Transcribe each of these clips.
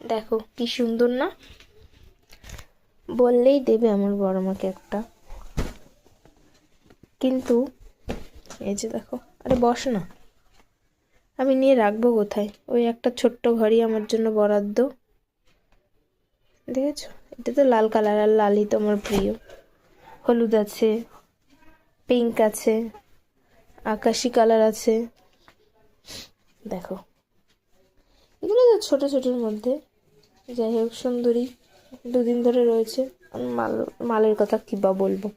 দেখো, কি সুন্দর না? বললেই দেবে আমার বড় মাকে একটা। কিন্তু, এই যে দেখো, আরে বস না। আমি নিয়ে রাখব কোথায়? ওই একটা ছোট্ট ঘরই আমার জন্য বরাদ্দ। দেখেছ? এটা তো লাল কালার আর লালই তো আমার প্রিয়। হলুদ আছে পিঙ্ক আছে, আকাশি কালার আছে। দেখো, এগুলো তো ছোটো ছোটোর মধ্যে। যাই হোক, সুন্দরী দুদিন ধরে রয়েছে। মাল, মালের কথা কী বা বলব?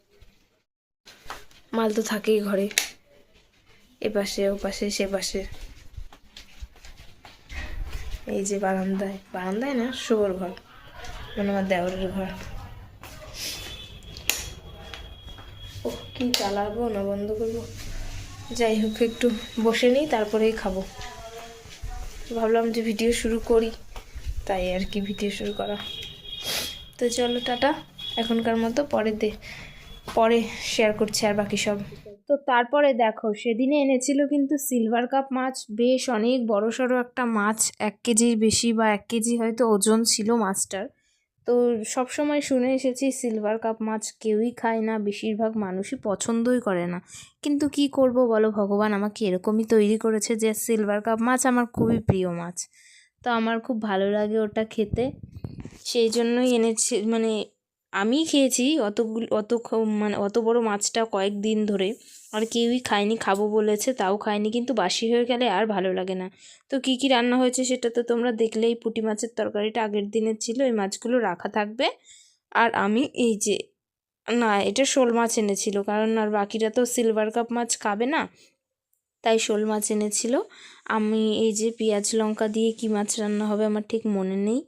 মাল তো থাকেই ঘরে। এ পাশে, ও পাশে, সে পাশে। এই যে বারান্দায়। বারান্দায় না, শুয়োর ঘর। মানে আমার দেওরের ঘর। ও কি চালাবো না বন্ধ করব। যাই হোক, একটু বসে নিই, তারপরেই খাব। ভাবলাম যে ভিডিও শুরু করি। তাই আর কি ভিডিও শুরু করা। তো চলো টাটা, এখনকার মতো পরে দে, পরে শেয়ার করছি আর বাকি সব। তো তারপরে দেখো, সেদিনে এনেছিল কিন্তু সিলভার কাপ মাছ, বেশ অনেক বড় সড়ো একটা মাছ, এক কেজির বেশি বা এক কেজি হয়তো ওজন ছিল মাছটার। তো সব সময় শুনে এসেছি সিলভার কাপ মাছ কেউই খায় না, বেশিরভাগ মানুষই পছন্দই করে না। কিন্তু কি করব বলো, ভগবান আমাকে এরকমই তৈরি করেছে যে সিলভার কাপ মাছ আমার খুবই প্রিয় মাছ। তো আমার খুব ভালো লাগে ওটা খেতে। সেই জন্যই এনেছি মানে আমি খেয়েছি অতগুলো, অত মানে অত বড় মাছটা কয়েকদিন ধরে। আর কেউই খায়নি, খাব বলেছে, তাও খায়নি, কিন্তু বাসি হয়ে গেলে আর ভালো লাগে না। তো কী কী রান্না হয়েছে সেটা তো তোমরা দেখলেই পুঁটি মাছের তরকারিটা আগের দিনের ছিল, এই মাছগুলো রাখা থাকবে। আর আমি এই যে, না, এটা শোল মাছ এনেছিল, কারণ আর বাকিরা তো সিলভার কাপ মাছ খাবে না। তাই শোল মাছ এনেছিল। আমি এই যে পেঁয়াজ লঙ্কা দিয়ে কি মাছ রান্না হবে আমার ঠিক মনে নেই।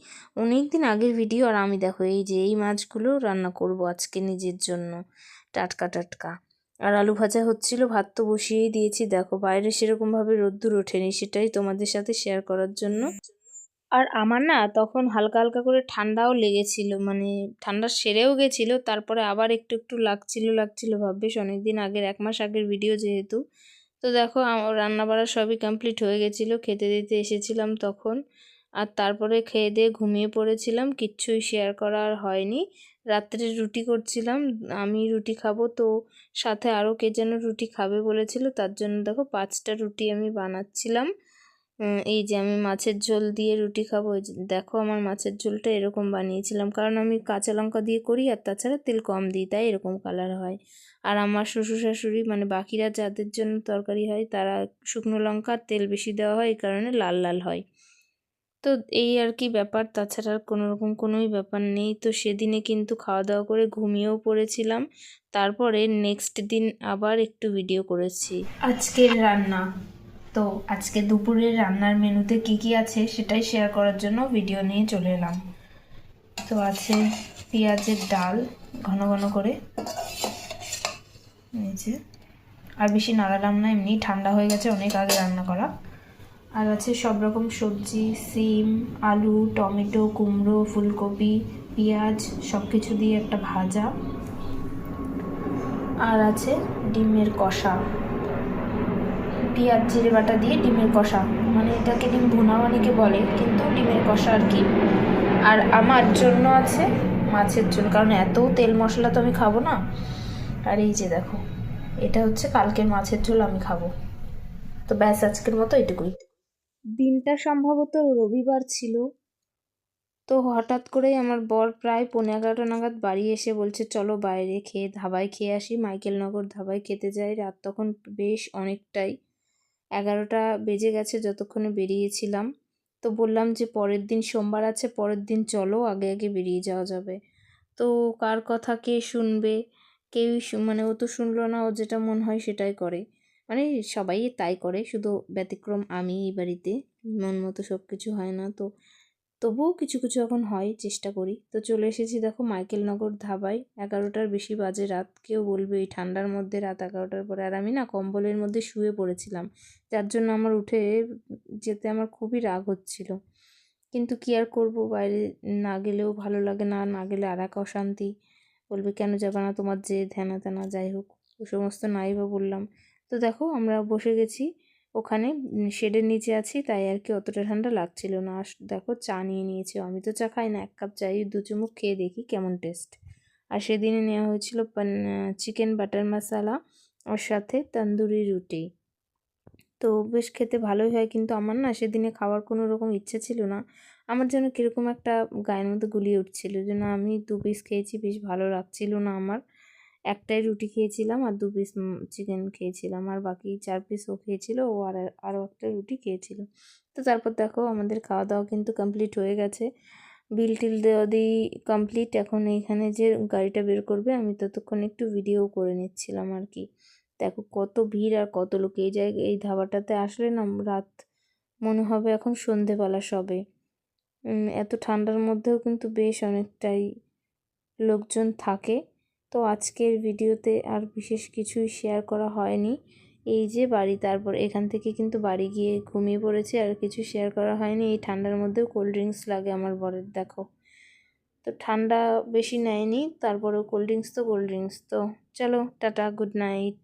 অনেক দিন আগের ভিডিও আর আমি দেখো, এই যে এই মাছগুলো রান্না করব আজকে নিজের জন্য, টাটকা টাটকা। আর আলু ভাজা হচ্ছিল, ভাত তো বসিয়েই দিয়েছি। দেখো, বাইরে সেরকমভাবে রোদ্দুর ওঠেনি, সেটাই তোমাদের সাথে শেয়ার করার জন্য। আর আমার না তখন হালকা হালকা করে ঠান্ডাও লেগেছিল মানে ঠান্ডা সেরেও গেছিল, তারপরে আবার একটু একটু লাগছিল লাগছিল ভাব। বেশ অনেক দিন আগের, এক মাস আগের ভিডিও যেহেতু তো দেখো, আমার রান্না বাড়া সবই কমপ্লিট হয়ে গেছিল। খেতে দিতে এসেছিলাম তখন। আর তারপরে খেয়ে দিয়ে ঘুমিয়ে পড়েছিলাম। কিচ্ছুই শেয়ার করা আর হয়নি। রাত্রে রুটি করছিলাম। আমি রুটি খাব তো সাথে আরও কে যেন রুটি খাবে বলেছিল। তার জন্য দেখো, পাঁচটা রুটি আমি বানাচ্ছিলাম। এই যে আমি মাছের ঝোল দিয়ে রুটি খাব দেখো আমার মাছের ঝোলটা এরকম বানিয়েছিলাম। কারণ আমি কাঁচা লঙ্কা দিয়ে করি আর তাছাড়া তেল কম দিই, তাই এরকম কালার হয়। আর আমার শ্বশুর শাশুড়ি মানে বাকিরা যাদের জন্য তরকারি হয়, তারা শুকনো লঙ্কা তেল বেশি দেওয়া হয়, এই কারণে লাল লাল হয়। তো এই আর কি ব্যাপার, তাছাড়া আর কোনো রকম কোনোই ব্যাপার নেই। তো সেদিনে কিন্তু খাওয়া দাওয়া করে ঘুমিয়েও পড়েছিলাম। তারপরে নেক্সট দিন আবার একটু ভিডিও করেছি। আজকের রান্না। তো আজকে দুপুরের রান্নার মেনুতে কি কি আছে সেটাই শেয়ার করার জন্য ভিডিও নিয়ে চলে এলাম। তো আছে পেঁয়াজের ডাল, ঘন ঘন করে। যে। আর বেশি নাড়ালাম না, এমনি ঠান্ডা হয়ে গেছে, অনেক আগে রান্না করা। আর আছে সব রকম সবজি, সিম, আলু, টমেটো, কুমড়ো, ফুলকপি, পেঁয়াজ সব কিছু দিয়ে একটা ভাজা। আর আছে ডিমের কষা। পেঁয়াজ জিরে বাটা দিয়ে ডিমের কষা। মানে এটাকে ডিম ভুনা অনেকে বলে, কিন্তু ডিমের কষা আর কি। আর আমার জন্য আছে মাছের ঝোল, কারণ এত তেল মশলা তো আমি খাব না। আর এই যে দেখো, এটা হচ্ছে কালকের মাছের ঝোল, আমি খাব। তো ব্যাস, আজকের মতো এটুকুই। দিনটা সম্ভবত রবিবার ছিল। তো হঠাৎ করেই আমার বর প্রায় পনেরো এগারোটা নাগাদ বাড়ি এসে বলছে, চলো বাইরে খেয়ে, ধাবায় খেয়ে আসি। মাইকেলনগর ধাবায় খেতে যাই রাত তখন বেশ অনেকটাই। এগারোটা বেজে গেছে যতক্ষণে বেরিয়েছিলাম। তো বললাম যে পরের দিন সোমবার আছে, পরের দিন চলো, আগে আগে বেরিয়ে যাওয়া যাবে। তো কার কথা কে শুনবে? কেউই মানে ও তো শুনলো না, ও যেটা মন হয় সেটাই করে। মানে সবাই তাই করে, শুধু ব্যতিক্রম আমি এই বাড়িতে। মন মতো সব কিছু হয় না। তো তবুও কিছু কিছু এখন হয়, চেষ্টা করি। তো চলে এসেছি দেখো মাইকেলনগর ধাবায়। এগারোটার বেশি বাজে রাত। কেউ বলবে এই ঠান্ডার মধ্যে রাত এগারোটার পরে। আর আমি না কম্বলের মধ্যে শুয়ে পড়েছিলাম। যার জন্য আমার উঠে যেতে আমার খুবই রাগ হচ্ছিল। কিন্তু কি আর করব? বাইরে না গেলেও ভালো লাগে না না গেলে আর এক অশান্তি। বলবে, কেন যাবে না তোমার যে ধ্যানা তেনা যাই হোক। ও সমস্ত নাই বা বললাম। তো দেখো আমরা বসে গেছি। ওখানে শেডের নিচে আছি, তাই আর কি অতটা ঠান্ডা লাগছিল না। আর দেখো, চা নিয়ে নিয়েছি। আমি তো চা খাই না, এক কাপ চাই, দু চুমুক খেয়ে দেখি কেমন টেস্ট আর সেদিনে নেওয়া হয়েছিল চিকেন বাটার মশালা ওর সাথে তন্দুরি রুটি। তো বেশ খেতে ভালোই হয়, কিন্তু আমার না সেদিনে খাওয়ার কোনো রকম ইচ্ছে ছিল না। আমার যেন কীরকম একটা গায়ের মধ্যে গুলিয়ে উঠছিল, যেন আমি দু পিস খেয়েছি, বেশ ভালো লাগছিল না আমার। একটাই রুটি খেয়েছিলাম আর দু পিস চিকেন খেয়েছিলাম। আর বাকি চার পিস ও খেয়েছিল, ও আর আরও একটা রুটি খেয়েছিল। তো তারপর দেখো আমাদের খাওয়া দাওয়া কিন্তু কমপ্লিট হয়ে গেছে। বিল টিল দেওয়া দিই কমপ্লিট এখন এইখানে যে গাড়িটা বের করবে, আমি ততক্ষণ একটু ভিডিও করে নিচ্ছিলাম আর কি। দেখো কত ভিড় আর কত লোক। এই জায়গায় এই ধাবাটাতে আসলে না রাত মনে হবে এখন সন্ধেবেলা সবে। এত ঠান্ডার মধ্যেও কিন্তু বেশ অনেকটাই লোকজন থাকে। তো আজকের ভিডিওতে আর বিশেষ কিছুই শেয়ার করা হয়নি। এই যে বাড়ি, তারপর এখান থেকে কিন্তু বাড়ি গিয়ে ঘুমিয়ে পড়েছে, আর কিছু শেয়ার করা হয়নি। এই ঠান্ডার মধ্যেও কোল্ড ড্রিঙ্কস লাগে আমার বরের, দেখো। তো ঠান্ডা বেশি নেয়নি, তারপরেও কোল্ড ড্রিঙ্কস তো কোল্ড ড্রিঙ্কস তো। চলো, টাটা গুড নাইট